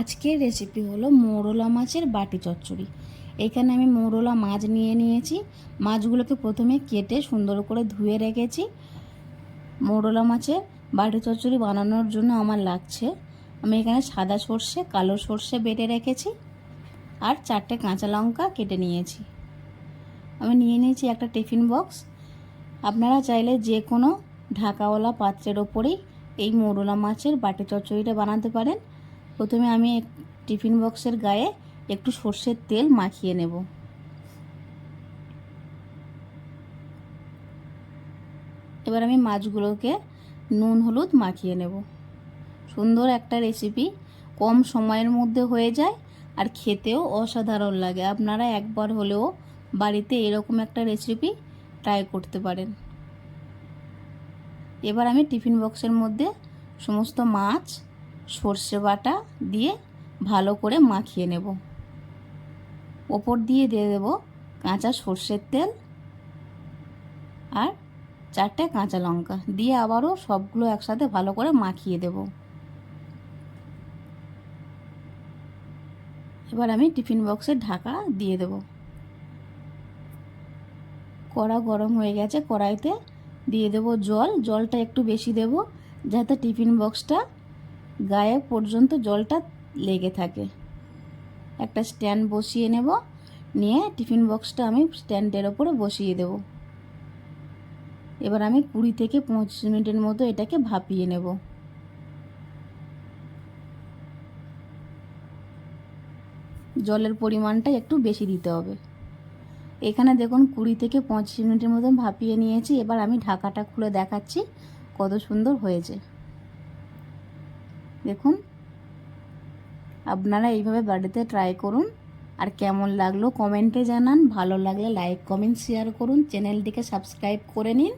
আজকের রেসিপি হলো মৌরলা মাছের বাটি চচ্চড়ি। এখানে আমি মৌরলা মাছ নিয়ে নিয়েছি। মাছগুলোকে প্রথমে কেটে সুন্দর করে ধুয়ে রেখেছি। মৌরলা মাছের বাটি চচ্চড়ি বানানোর জন্য আমার লাগছে। আমি এখানে সাদা সর্ষে, কালো সর্ষে বেটে রেখেছি আর চারটে কাঁচা লঙ্কা কেটে নিয়েছি। আমি নিয়ে নিয়েছি একটা টিফিন বক্স। আপনারা চাইলে যে কোনো ঢাকাওয়ালা পাত্রের ওপরেই এই মৌরলা মাছের বাটি চচ্চড়িটা বানাতে পারেন। প্রথমে আমি টিফিন বক্সের গায়ে একটু সর্ষের তেল মাখিয়ে নেব। এবার আমি মাছগুলোকে নুন, হলুদ মাখিয়ে নেব। সুন্দর একটা রেসিপি কম সময়ের মধ্যে হয়ে যায় আর খেতেও অসাধারণ লাগে। আপনারা একবার হলেও বাড়িতে এরকম একটা রেসিপি ট্রাই করতে পারেন। এবার আমি টিফিন বক্সের মধ্যে সমস্ত মাছ সর্ষে বাটা দিয়ে ভালো করে মাখিয়ে নেব। ওপর দিয়ে দিয়ে দেব কাঁচা সর্ষের তেল আর চারটে কাঁচা লঙ্কা। দিয়ে আবারও সবগুলো একসাথে ভালো করে মাখিয়ে দেব। এবার আমি টিফিন বক্সে ঢাকা দিয়ে দেব। কড়া গরম হয়ে গেছে, কড়াইতে দিয়ে দেব জল। জলটা একটু বেশি দেব, যাতে টিফিন বক্সটা গায়ে পর্যন্ত জলটা লেগে থাকে। একটা স্ট্যান্ড বসিয়ে নেব। নিয়ে টিফিন বক্সটা আমি স্ট্যান্ডের ওপরে বসিয়ে দেব। এবার আমি কুড়ি থেকে পঁচিশ মিনিটের মতো এটাকে ভাপিয়ে নেব। জলের পরিমাণটা একটু বেশি দিতে হবে। এখানে দেখুন কুড়ি থেকে পঁচিশ মিনিটের মতন ভাপিয়ে নিয়েছি। এবার আমি ঢাকাটা খুলে দেখাচ্ছি কত সুন্দর হয়েছে। দেখুন। আপনারা এইভাবে বাড়িতে ট্রাই করুন। আর কেমন লাগল কমেন্টে জানান। ভালো লাগলে লাইক কমেন্ট শেয়ার করুন। চ্যানেলটিকে সাবস্ক্রাইব করে নিন।